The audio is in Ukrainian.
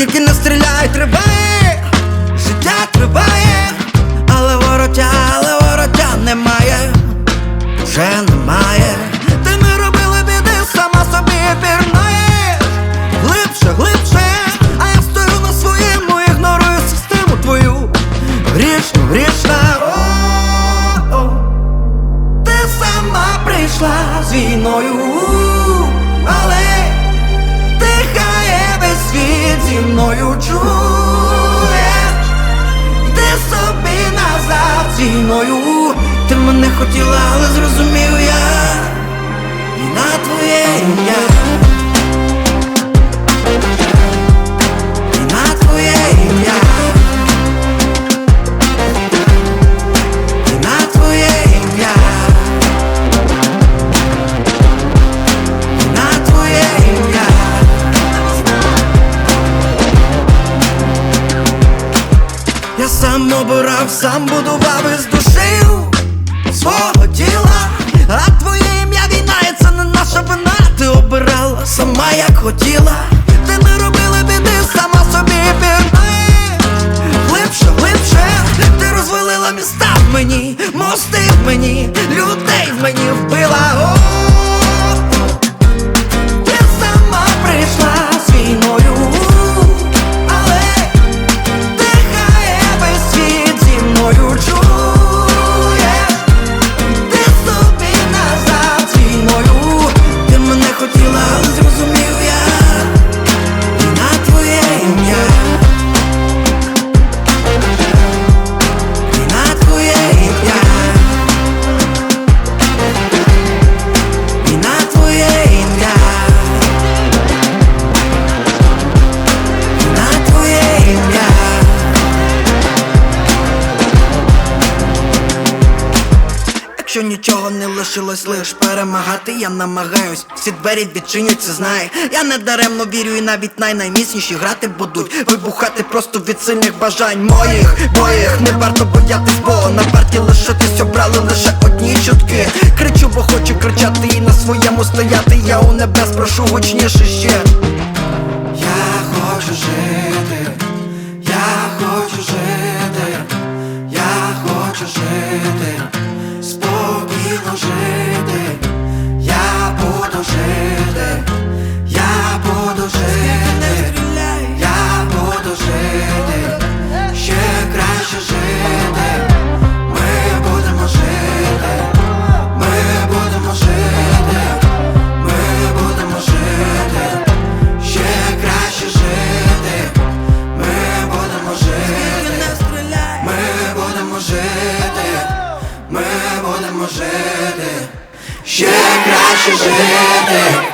Скільки не стріляй, триває, життя триває, але воротя, але воротя немає, вже немає. Ти не робила біди, сама собі пірнаєш Глибше, глибше, а я стою на своєму, ігнорую систему твою. Грішну, грішна, о-о. Ти сама прийшла з війною, назад Ти мене хотіла, але зрозумів сам обирав, сам будував із душею свого тіла, а твоє ім'я війна, і це не наша вина. Ти обирала сама як хотіла. Ти не робила біди, сама собі пірнаєш Глибше, глибше, ти розвалила міста в мені, мости в мені, людей в мені вбила. Якщо нічого не лишилось лиш перемагати, я намагаюсь, всі двері відчиняться, знай. Я не даремно вірю і навіть найнайміцніші грати будуть. Вибухати просто від сильних бажань моїх, моїх. Не варто боятись, бо на парті лишитись обрали лише одні чутки. Кричу, бо хочу кричати і на своєму стояти. Я у небес прошу гучніше ще. Я хочу жити, будемо жити, ще краще жити.